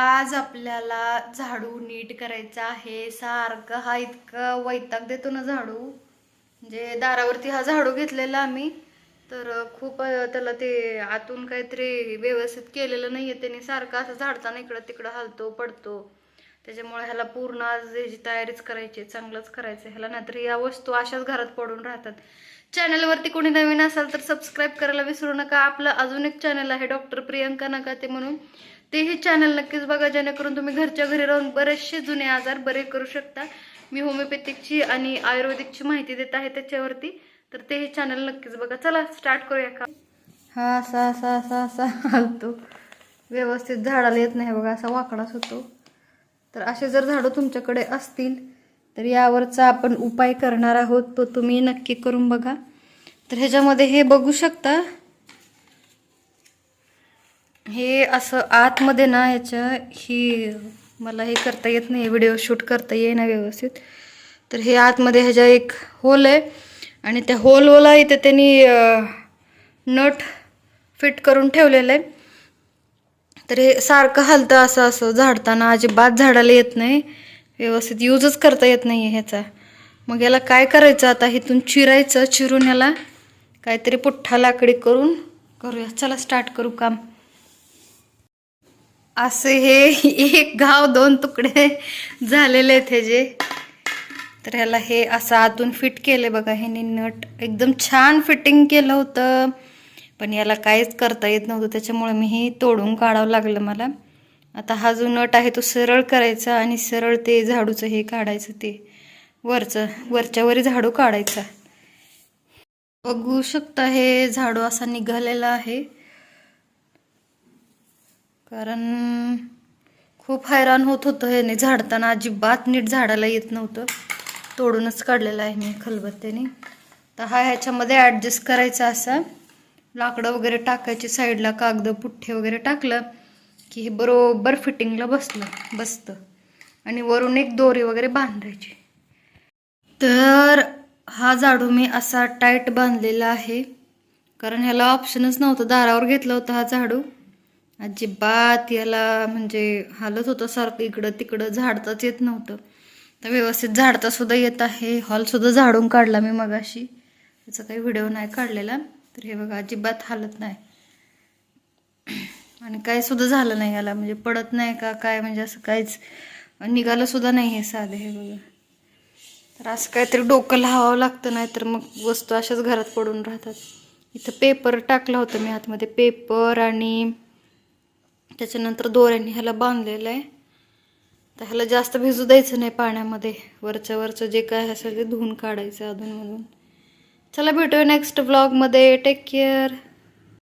आज आपल्याला झाडू नीट करायचा आहे. सारखं हा इतका वैताग देतो ना झाडू. म्हणजे दारावरती हा झाडू घेतलेला आम्ही. तर खूप त्याला ते आतून काहीतरी व्यवस्थित केलेलं नाही आहे त्याने सारखं असं झाडताना इकडं तिकडं हलतो पडतो. त्याच्यामुळे ह्याला पूर्ण आज ह्याची तयारीच करायची आहे, चांगलंच करायचं. आहे. ह्याला नाहीतर या वस्तू अशाच घरात पडून राहतात. चॅनलवरती कोणी नवीन असाल तर सबस्क्राईब करायला विसरू नका. आपलं अजून एक चॅनल आहे डॉक्टर प्रियंका नकाते म्हणून. तेही चॅनल नक्कीच बघा जेणेकरून तुम्ही घरच्या घरी राहून बरेचसे जुने आजार बरे करू शकता. मी होमिओपॅथिकची आणि आयुर्वेदिकची माहिती देत आहे त्याच्यावरती. तर तेही चॅनल नक्कीच बघा. चला स्टार्ट करूया का? हा असा असा असा असा हलतो व्यवस्थित झाडाला येत नाही बघा असा वाकडाच होतो. तर असे जर झाडं तुमच्याकडे असतील तर यावरचा आपण उपाय करणार आहोत तो तुम्ही नक्की करून बघा. तर ह्याच्यामध्ये हे बघू शकता. हे असं आतमध्ये ना याच्या ही मला हे करता येत नाही व्हिडिओ शूट करता येईना व्यवस्थित. तर हे आतमध्ये ह्याच्या एक होल आहे आणि त्या होलवाला इथे त्यांनी नट फिट करून ठेवलेलं आहे. तर हे सारखं हलतं असं असं झाडताना अजिबात झाडाला येत नाही. व्यवस्थित यूजच करता येत नाही आहे ह्याचा. मग याला काय करायचं? आता इथून चिरायचं चिरून याला काहीतरी पुठ्ठा लाकडी करून करूया. चला स्टार्ट करू काम. असे हे एक गाव दोन तुकडे झालेले आहेत हे जे. तर ह्याला हे असं आतून फिट केले बघा ह्याने नट. एकदम छान फिटिंग केलं होतं. पण याला काहीच करता येत नव्हतं त्याच्यामुळे मी हे तोडून काढावं लागलं मला. आता हा जो नट आहे तो सरळ करायचा आणि सरळ ते झाडूचं हे काढायचं ते. वरचं वरच्यावरी झाडू काढायचा. बघू शकता हे झाडू असा निघालेला आहे. कारण खूप हैराण होत होतं ह्याने झाडताना. अजिबात नीट झाडाला येत नव्हतं. तोडूनच काढलेलं आहे मी खलबत्त्याने. तर हा ह्याच्यामध्ये ॲडजस्ट करायचा असा. लाकडं वगैरे टाकायची साईडला कागद पुठ्ठे वगैरे टाकलं की हे बरोबर फिटिंगला बसलं बसतं. आणि वरून एक दोरी वगैरे बांधायची. तर हा झाडू मी असा टाईट बांधलेला आहे. कारण ह्याला ऑप्शनच नव्हतं. दारावर घेतला होता हा झाडू. अजिबात याला म्हणजे हालत होतं सारखं. इकडं तिकडं झाडताच येत नव्हतं. तर व्यवस्थित झाडता सुद्धा येत आहे. हॉलसुद्धा झाडून काढला मी मगाशी. त्याचा काही व्हिडिओ नाही काढलेला. तर हे बघा अजिबात हालत नाही. आणि काय सुद्धा झालं नाही याला. म्हणजे पडत नाही का काय? म्हणजे असं काहीच निघालं सुद्धा नाही हे साधे हे बघा. तर असं काहीतरी डोकं लावावं लागतं नाही तर मग वस्तू अशाच घरात पडून राहतात. इथं पेपर टाकला होता मी आतमध्ये. पेपर आणि त्याच्यानंतर दोऱ्यांनी ह्याला बांधलेलं आहे. तर ह्याला जास्त भिजू द्यायचं नाही पाण्यामध्ये. वरच्या वरचं जे काय आहे सगळे धुवून काढायचं अधूनमधून. चला भेटूया नेक्स्ट ब्लॉगमध्ये टेक केअर